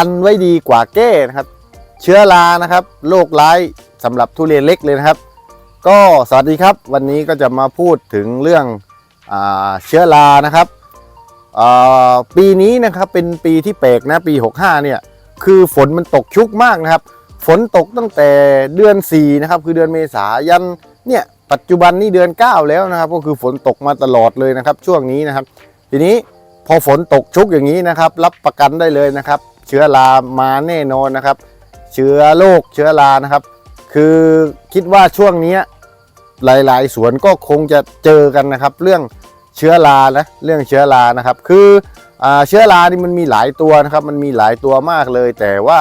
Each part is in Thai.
กันไว้ดีกว่าแก้นะครับ เชื้อรานะครับโรคร้ายสำหรับทุเรียนเล็กเลยนะครับ ก็สวัสดีครับ วันนี้ก็จะมาพูดถึงเรื่องอเชื้อรานะครับปีนี้นะครับเป็นปีที่แปลกนะปี 65 เนี่ยคือฝนมันตกชุกมากนะครับ ฝนตกตั้งแต่เดือน 4 นะครับ คือเดือนเมษายันเนี่ยปัจจุบันนี่เดือน 9 แล้วนะครับ ก็คือฝนตกมาตลอดเลยนะครับ ช่วงนี้นะครับ ทีนี้พอฝนตกชุกอย่างนี้นะครับ รับประกันได้เลยนะครับ เชื้อรามาแน่นอนนะครับ เชื้อโรคเชื้อรานะครับ คือคิดว่าช่วงนี้หลายๆ สวนก็คงจะเจอกันนะครับ เรื่องเชื้อรานะเรื่องเชื้อรานะครับ คืออเชื้อรานี่มันมีหลายตัวนะครับ มันมีหลายตัวมากเลย แต่ว่า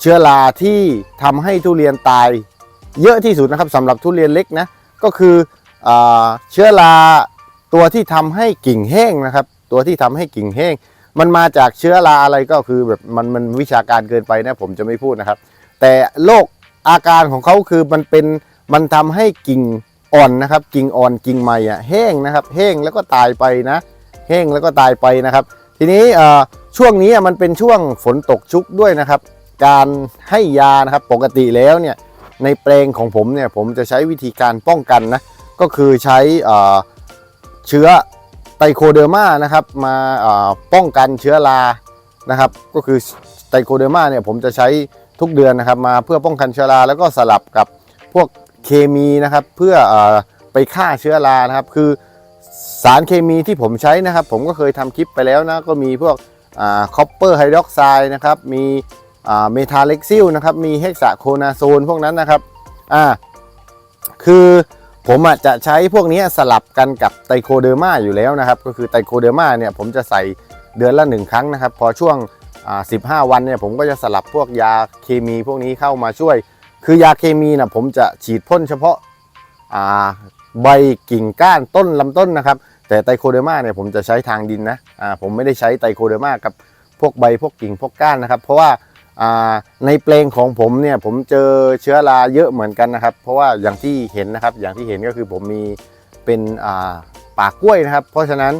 เชื้อราที่ทำให้ทุเรียนตาย เยอะที่สุดนะครับสำหรับทุเรียนเล็กนะก็คืออเชื้อราตัวที่ทำให้กิ่งแห้งนะครับ ตัวที่ทำให้กิ่งแห้ง มันมาจากเชื้อราอะไรก็คือแบบมันมันวิชาการเกินไปนะผมจะไม่พูดนะครับ แต่โรคอาการของเขาคือมันเป็นมันทำให้กิ่งอ่อนนะครับ กิ่งอ่อนกิ่งใหม่อะแห้งนะครับ แห้งแล้วก็ตายไปนะ แห้งแล้วก็ตายไปนะครับ ทีนี้ช่วงนี้มันเป็นช่วงฝนตกชุกด้วยนะครับ การให้ยานะครับปกติแล้วเนี่ยในแปลงของผมเนี่ยผมจะใช้วิธีการป้องกันนะก็คือใช้เชื้อ ไตโคเดอร์มานะครับมาป้องกันเชื้อรานะครับก็คือไตโคเดอร์มาเนี่ยผมจะใช้ทุกเดือนนะครับมาเพื่อป้องกันเชื้อราแล้วก็สลับกับพวกเคมีนะครับเพื่ออไปฆ่าเชื้อรานะครับ คือสารเคมีที่ผมใช้นะครับ ผมก็เคยทำคลิปไปแล้วนะก็มีพวกคอปเปอร์ไฮดรอกไซด์นะครับมีเมทาเล็กซิลนะครับมีเฮกซาโคนาโซนพวกนั้นนะครับอ่าคือ ผมอะจะใช้พวกนี้สลับกันกับไตโคเดอร์มาอยู่แล้วนะครับ ก็คือไตโคเดอร์มาเนี่ยผมจะใส่เดือนละหนึ่งครั้งนะครับ พอช่วง 15 วันเนี่ยผมก็จะสลับพวกยาเคมีพวกนี้เข้ามาช่วย คือยาเคมีนะผมจะฉีดพ่นเฉพาะาใบกิ่งก้านต้นลำต้นนะครับ แต่ไตโคเดอร์มาเนี่ยผมจะใช้ทางดินนะผมไม่ได้ใช้ไตโคเดอร์มากับพวกใบพวกกิ่งพวกก้านนะครับ เพราะว่า ในเปลงของผมเนี่ยผมเจอเชื้อราเยอะเหมือนกันนะครับ เพราะว่าอย่างที่เห็นนะครับ อย่างที่เห็นก็คือผมมีเป็นป่ากล้วยนะครับ เพราะฉะนั้น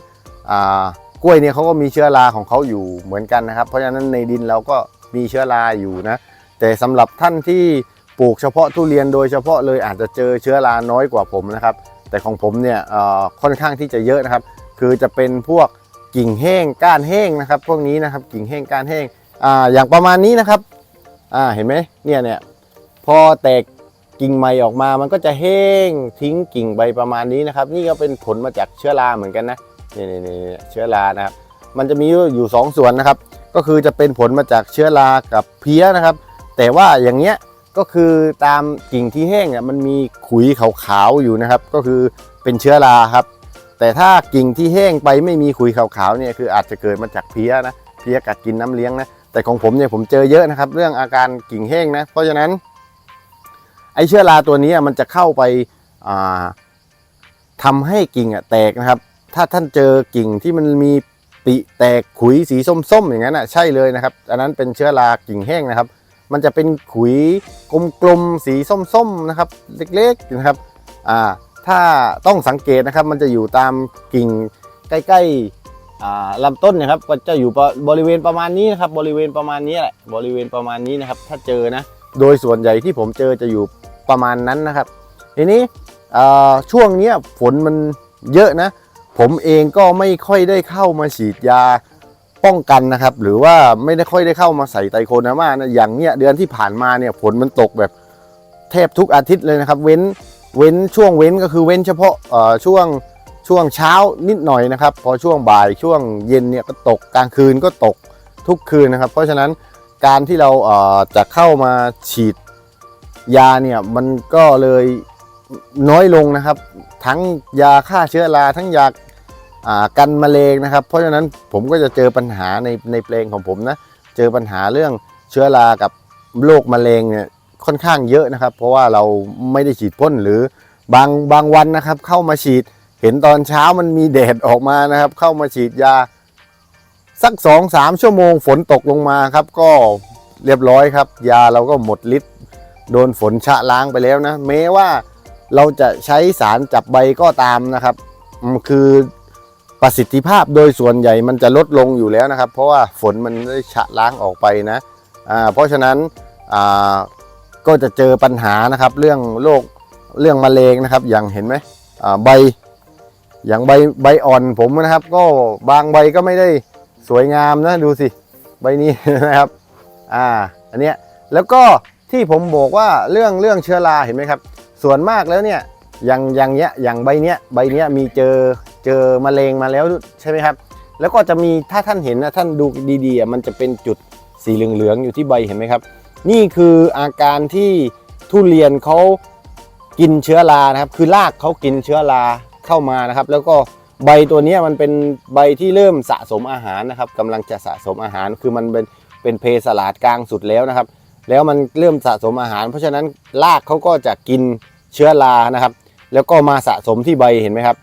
กล้วยเนี่ยเขาก็มีเชื้อราของเขาอยู่เหมือนกันนะครับ เพราะฉะนั้นในดินเราก็มีเชื้อราอยู่นะ แต่สำหรับท่านที่ปลูกเฉพาะทุเรียนโดยเฉพาะเลยอาจจะเจอเชื้อราน้อยกว่าผมนะครับ แต่ของผมเนี่ยค่อนข้างที่จะเยอะนะครับ คือจะเป็นพวกกิ่งแห้งก้านแห้งนะครับ พวกนี้นะครับกิ่งแห้งก้านแห้ง อ่าอย่างประมาณนี้นะครับอ่าเห็นไหมเนี่ยเนี่ยพอแตกกิ่งใหม่ออกมา มันก็จะแห้งทิ้งกิ่งใบประมาณนี้นะครับ นี่ก็เป็นผลมาจากเชื้อราเหมือนกันนะนี่นี่นี่เชื้อรานะครับ มันจะมีอยู่สองส่วนนะครับ ก็คือจะเป็นผลมาจากเชื้อรากับเพี้ยนะครับ แต่ว่าอย่างเงี้ยก็คือตามกิ่งที่แห้งอะมันมีขุยขาวๆอยู่นะครับ ก็คือเป็นเชื้อราครับ แต่ถ้ากิ่งที่แห้งไปไม่มีขุยขาวๆเนี่ยคืออาจจะเกิดมาจากเพี้ยนะเพี้ยกัดกินน้ำเลี้ยงนะ แต่ของผมเนี่ยผมเจอเยอะนะครับ เรื่องอาการกิ่งแห้งนะ เพราะฉะนั้นไอเชื้อราตัวนี้มันจะเข้าไปาทำให้กิ่งอะแตกนะครับ ถ้าท่านเจอกิ่งที่มันมีปีแตกขุยสีส้มๆอย่างนั้นอะใช่เลยนะครับ อันนั้นเป็นเชื้อรากิ่งแห้งนะครับ มันจะเป็นขุยกลมๆสีส้มๆนะครับ เล็กๆนะครับอ่าถ้าต้องสังเกตนะครับ มันจะอยู่ตามกิ่งใกล้ๆ ลำต้นนะครับก็จะอยู่บริเวณประมาณนี้นะครับบริเวณประมาณนี้แหละบริเวณประมาณนี้นะครับ ถ้าเจอนะโดยส่วนใหญ่ที่ผมเจอจะอยู่ประมาณนั้นนะครับ ทีนี้ช่วงเนี้ยฝนมันเยอะนะ ผมเองก็ไม่ค่อยได้เข้ามาฉีดยาป้องกันนะครับ หรือว่าไม่ได้ค่อยได้เข้ามาใส่ไตรโคนามานะอย่างเนี้ยเดือนที่ผ่านมาเนี่ยฝนมันตกแบบแทบทุกอาทิตย์เลยนะครับ เว้นเว้นช่วงเว้นก็คือเว้นเฉพาะช่วง ช่วงเช้านิดหน่อยนะครับ พอช่วงบ่ายช่วงเย็นเนี่ยก็ตกกลางคืนก็ตกทุกคืนนะครับ เพราะฉะนั้นการที่เราเจะเข้ามาฉีดยาเนี่ยมันก็เลยน้อยลงนะครับ ทั้งยาฆ่าเชื้อราทั้งยาอ่ากันแมลงนะครับ เพราะฉะนั้นผมก็จะเจอปัญหาในในเพลงของผมนะเจอปัญหาเรื่องเชื้อรากับโรคมะเร็งเนี่ยค่อนข้างเยอะนะครับ เพราะว่าเราไม่ได้ฉีดพ่นหรือบางบางวันนะครับ เข้ามาฉีด เห็นตอนเช้ามันมีแดดออกมานะครับ เข้ามาฉีดยา สักสองสามชั่วโมงฝนตกลงมาครับ ก็เรียบร้อยครับ ยาเราก็หมดฤทธิ์โดนฝนชะล้างไปแล้วนะแม้ว่าเราจะใช้สารจับใบก็ตามนะครับคือประสิทธิภาพโดยส่วนใหญ่มันจะลดลงอยู่แล้วนะครับ เพราะว่าฝนมันได้ชะล้างออกไปนะเพราะฉะนั้นก็จะเจอปัญหานะครับ เรื่องโรคเรื่องมะเร็งนะครับ อย่างเห็นไหมใบ อย่างใบใบอ่อนผมนะครับ ก็บางใบก็ไม่ได้สวยงามนะดูสิ ใบนี้นะครับ อ่า อันเนี้ยแล้วก็ที่ผมบอกว่าเรื่องเรื่องเชื้อราเห็นไหมครับ ส่วนมากแล้วเนี่ยอย่างอย่างเนี้ยอย่างใบเนี้ยใบเนี้ยมีเจอเจอมะเร็งมาแล้วใช่ไหมครับ แล้วก็จะมีถ้าท่านเห็นนะท่านดูดีๆมันจะเป็นจุดสีเหลืองๆอยู่ที่ใบเห็นไหมครับ นี่คืออาการที่ทุเรียนเขากินเชื้อรานะครับ คือรากเขากินเชื้อรา เข้ามานะครับ แล้วก็ใบตัวนี้มันเป็นใบที่เริ่มสะสมอาหารนะครับกำลังจะสะสมอาหารคือมันเป็นเป็นเพสลาดกลางสุดแล้วนะครับ แล้วมันเริ่มสะสมอาหาร เพราะฉะนั้นรากเขาก็จะกินเชื้อรานะครับ แล้วก็มาสะสมที่ใบเห็นไหมครับ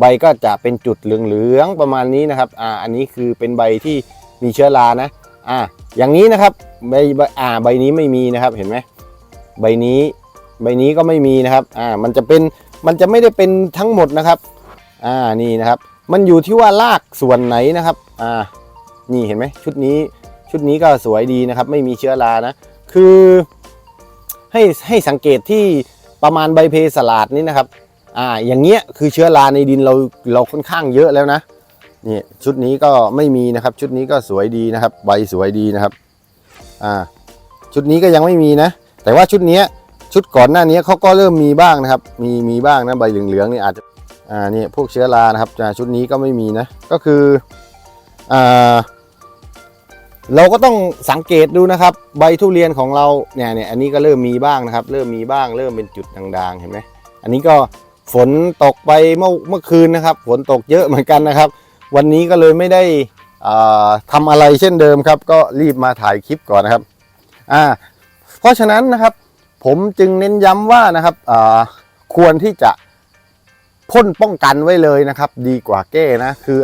ใบก็จะเป็นจุดเหลืองๆประมาณนี้นะครับอ่าอันนี้คือเป็นใบที่มีเชื้อรานะอ่าอย่างนี้นะครับใบอ่าใบนี้ไม่มีนะครับเห็นไหมใบนี้ใบนี้ก็ไม่มีนะครับอ่ามันจะเป็น มันจะไม่ได้เป็นทั้งหมดนะครับ อ่านี่นะครับ มันอยู่ที่ว่ารากส่วนไหนนะครับ อ่า นี่เห็นไหมชุดนี้ ชุดนี้ก็สวยดีนะครับ ไม่มีเชื้อรานะ คือ ให้ให้สังเกตที่ประมาณใบเพสลาดนี่นะครับ อ่า อย่างเงี้ยคือเชื้อราในดินเราเราค่อนข้างเยอะแล้วนะ นี่ชุดนี้ก็ไม่มีนะครับ ชุดนี้ก็สวยดีนะครับ ใบสวยดีนะครับ อ่า ชุดนี้ก็ยังไม่มีนะ แต่ว่าชุดเนี้ย ชุดก่อนหน้านี้เขาก็เริ่มมีบ้างนะครับ มีมีบ้างนะใบเหลืองๆนี่อาจจะอ่านี่พวกเชื้อรานะครับชุดนี้ก็ไม่มีนะก็คืออ่าเราก็ต้องสังเกตดูนะครับ ใบทุเรียนของเราเนี่ยเนี่ยอันนี้ก็เริ่มมีบ้างนะครับ เริ่มมีบ้าง เริ่มเป็นจุดด่างๆเห็นไหมอันนี้ก็ฝนตกไปเมื่อเมื่อคืนนะครับ ฝนตกเยอะเหมือนกันนะครับ วันนี้ก็เลยไม่ได้อ่าทำอะไรเช่นเดิมครับ ก็รีบมาถ่ายคลิปก่อนนะครับอ่าเพราะฉะนั้นนะครับ ผมจึงเน้นย้ำว่านะครับควรที่จะพ่นป้องกันไว้เลยนะครับ ดีกว่าแก้นะ คือ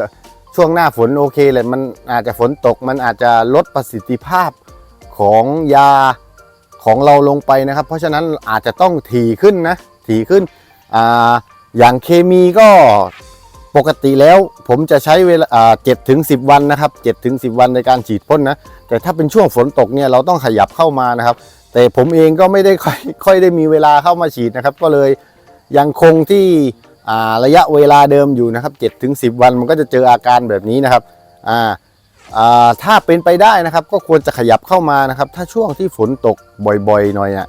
ช่วงหน้าฝนโอเคเลยมันอาจจะฝนตกมันอาจจะลดประสิทธิภาพของยาของเราลงไปนะครับ เพราะฉะนั้นอาจจะต้องถี่ขึ้นนะถี่ขึ้นออย่างเคมีก็ปกติแล้วผมจะใช้เวลาเจ็ดถึงสิบวันนะครับเจ็ดถึงสิบวันในการฉีดพ่นนะแต่ถ้าเป็นช่วงฝนตกเนี่ยเราต้องขยับเข้ามานะครับ แต่ผมเองก็ไม่ได้ค่อยค่อยได้มีเวลาเข้ามาฉีดนะครับ ก็เลยยังคงที่ระยะเวลาเดิมอยู่นะครับ7ถึง10 วันมันก็จะเจออาการแบบนี้นะครับอ่าถ้าเป็นไปได้นะครับ ก็ควรจะขยับเข้ามานะครับ ถ้าช่วงที่ฝนตกบ่อยๆ หน่อยอะ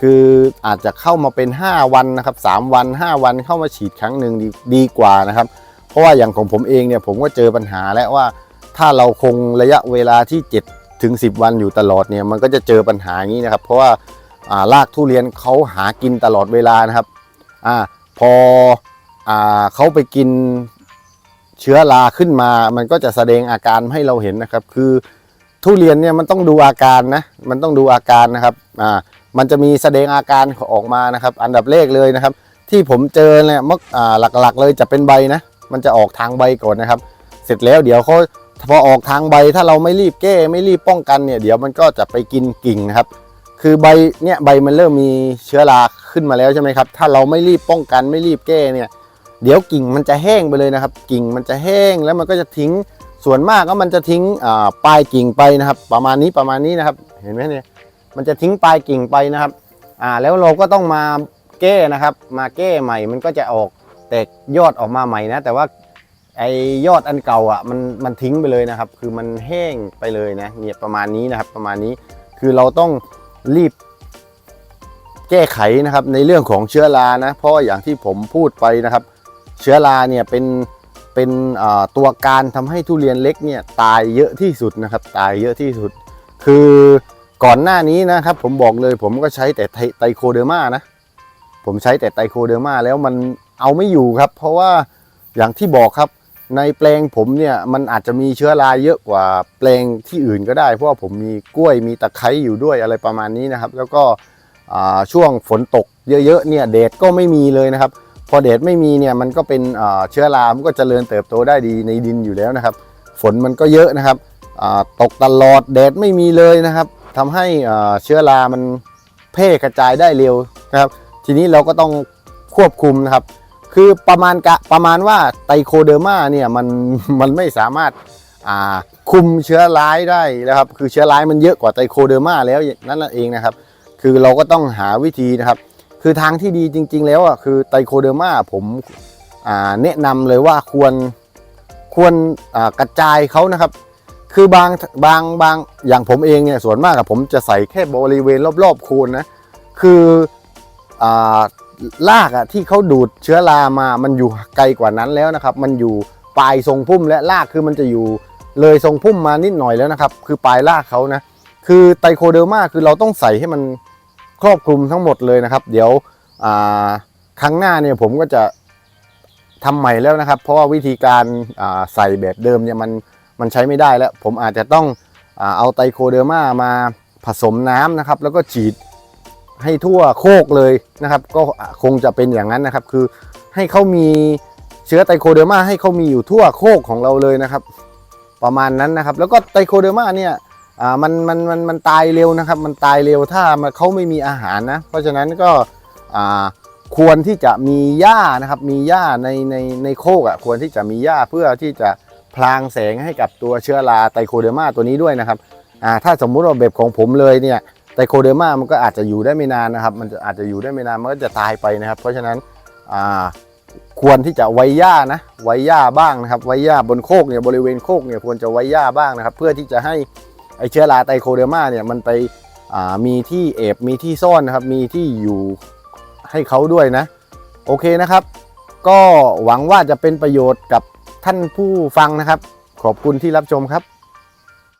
คืออาจจะเข้ามาเป็น 5 วันนะครับ 3 วัน 5 วันเข้ามาฉีดครั้งหนึ่งดีดีกว่านะครับ เพราะว่าอย่างของผมเองเนี่ยผมก็เจอปัญหาแล้วว่าถ้าเราคงระยะเวลาที่ 7 ถึง 10 วันอยู่ตลอดเนี่ยมันก็จะเจอปัญหาอย่างนี้นะครับ เพราะว่าารากทุเรียนเขาหากินตลอดเวลานะครับอพออเขาไปกินเชื้อราขึ้นมา มันก็จะแสดงอาการให้เราเห็นนะครับ คือทุเรียนเนี่ยมันต้องดูอาการนะมันต้องดูอาการนะครับอ่ามันจะมีแสดงอาการออกมานะครับ อันดับแรกเลยนะครับ ที่ผมเจอเนี่ยมักหลักๆเลยจะเป็นใบนะ มันจะออกทางใบก่อนนะครับ เสร็จแล้วเดี๋ยวเขา พอออกทางใบถ้าเราไม่รีบแก้ไม่รีบป้องกันเนี่ยเดี๋ยวมันก็จะไปกินกิ่งนะครับ คือใบเนี่ยใบมันเริ่มมีเชื้อราขึ้นมาแล้วใช่ไหมครับ ถ้าเราไม่รีบป้องกันไม่รีบแก้เนี่ย เดี๋ยวกิ่งมันจะแห้งไปเลยนะครับ กิ่งมันจะแห้งแล้วมันก็จะทิ้งส่วนมากก็มันจะทิ้งปลายกิ่งไปนะครับ ประมาณนี้ประมาณนี้นะครับ เห็นไหมเนี่ยมันจะทิ้งปลายกิ่งไปนะครับอ่าแล้วเราก็ต้องมาแก้นะครับ มาแก้ใหม่มันก็จะออกแตกยอดออกมาใหม่นะ แต่ว่า ไอยอดอันเก่าอะมันมันทิ้งไปเลยนะครับ คือมันแห้งไปเลยนะเนี่ยประมาณนี้นะครับ ประมาณนี้คือเราต้องรีบแก้ไขนะครับในเรื่องของเชื้อรานะเพราะอย่างที่ผมพูดไปนะครับ เชื้อราเนี่ยเป็นเป็นตัวการทำให้ทุเรียนเล็กเนี่ยตายเยอะที่สุดนะครับ ตายเยอะที่สุด คือก่อนหน้านี้นะครับ ผมบอกเลยผมก็ใช้แต่ไทไตโคเดอร์มานะผมใช้แต่ไตโคเดอร์มาแล้วมันเอาไม่อยู่ครับ เพราะว่าอย่างที่บอกครับ ในแปลงผมเนี่ยมันอาจจะมีเชื้อราเยอะกว่าแปลงที่อื่นก็ได้ เพราะว่าผมมีกล้วยมีตะไคร้อยู่ด้วยอะไรประมาณนี้นะครับ แล้วก็ช่วงฝนตกเยอะๆเนี่ยแดดก็ไม่มีเลยนะครับ พอแดดไม่มีเนี่ยมันก็เป็นเชื้อรามันก็เจริญเติบโตได้ดีในดินอยู่แล้วนะครับ ฝนมันก็เยอะนะครับตกตลอดแดดไม่มีเลยนะครับทำให้เชื้อรามันแพร่กระจายได้เร็วนะครับ ทีนี้เราก็ต้องควบคุมนะครับ คือประมาณกะประมาณว่าไตโคเดอร์มาเนี่ยมันมันไม่สามารถอ่าคุมเชื้อร้ายได้นะครับ คือเชื้อร้ายมันเยอะกว่าไตโคเดอร์มาแล้วนั่นเองนะครับ คือเราก็ต้องหาวิธีนะครับ คือทางที่ดีจริง ๆ แล้วอะคือไตโคเดอร์มาผมอ่าแนะนำเลยว่าควรควรอ่ากระจายเขานะครับ คือบางบางบางอย่างผมเองเนี่ยส่วนมากอะผมจะใส่แค่บริเวณรอบๆโคนนะ คืออ่า รากอะที่เขาดูดเชื้อรามา มันอยู่ไกลกว่านั้นแล้วนะครับ มันอยู่ปลายทรงพุ่มและรากคือมันจะอยู่เลยทรงพุ่มมานิดหน่อยแล้วนะครับ คือปลายรากเขานะ คือไตโคเดอร์มาคือเราต้องใส่ให้มันครอบคลุมทั้งหมดเลยนะครับ เดี๋ยวครั้งหน้าเนี่ยผมก็จะทำใหม่แล้วนะครับ เพราะว่าวิธีการาใส่แบบเดิมเนี่ยมันมันใช้ไม่ได้แล้ว ผมอาจจะต้องอเอาไตโคเดอร์มามาผสมน้ำนะครับ แล้วก็ฉีด ให้ทั่วโคกเลยนะครับ ก็คงจะเป็นอย่างนั้นนะครับ คือให้เขามีเชื้อไตโคเดอร์มาให้เขามีอยู่ทั่วโคกของเราเลยนะครับ ประมาณนั้นนะครับ แล้วก็ไตโคเดอร์มาเนี่ยมันมันมันมันตายเร็วนะครับ มันตายเร็วถ้ามันเขาไม่มีอาหารนะ เพราะฉะนั้นก็ควรที่จะมีหญ้านะครับ มีหญ้าในในในโคกอะควรที่จะมีหญ้าเพื่อที่จะพลางแสงให้กับตัวเชื้อราไตโคเดอร์มาตัวนี้ด้วยนะครับถ้าสมมุติว่าแบบของผมเลยเนี่ย ไตโคเดอร์มามันก็อาจจะอยู่ได้ไม่นานนะครับ มันจะอาจจะอยู่ได้ไม่นานมันก็จะตายไปนะครับ เพราะฉะนั้นควรที่จะไว้หญ้านะไว้หญ้าบ้างนะครับ ไว้หญ้าบนโคกเนี่ยบริเวณโคกเนี่ยควรจะไว้หญ้าบ้างนะครับ เพื่อที่จะให้ไอเชื้อราไตโคเดอร์มาเนี่ยมันไปมีที่เอบมีที่ซ่อนนะครับ มีที่อยู่ให้เขาด้วยนะ โอเคนะครับ ก็หวังว่าจะเป็นประโยชน์กับท่านผู้ฟังนะครับ ขอบคุณที่รับชมครับ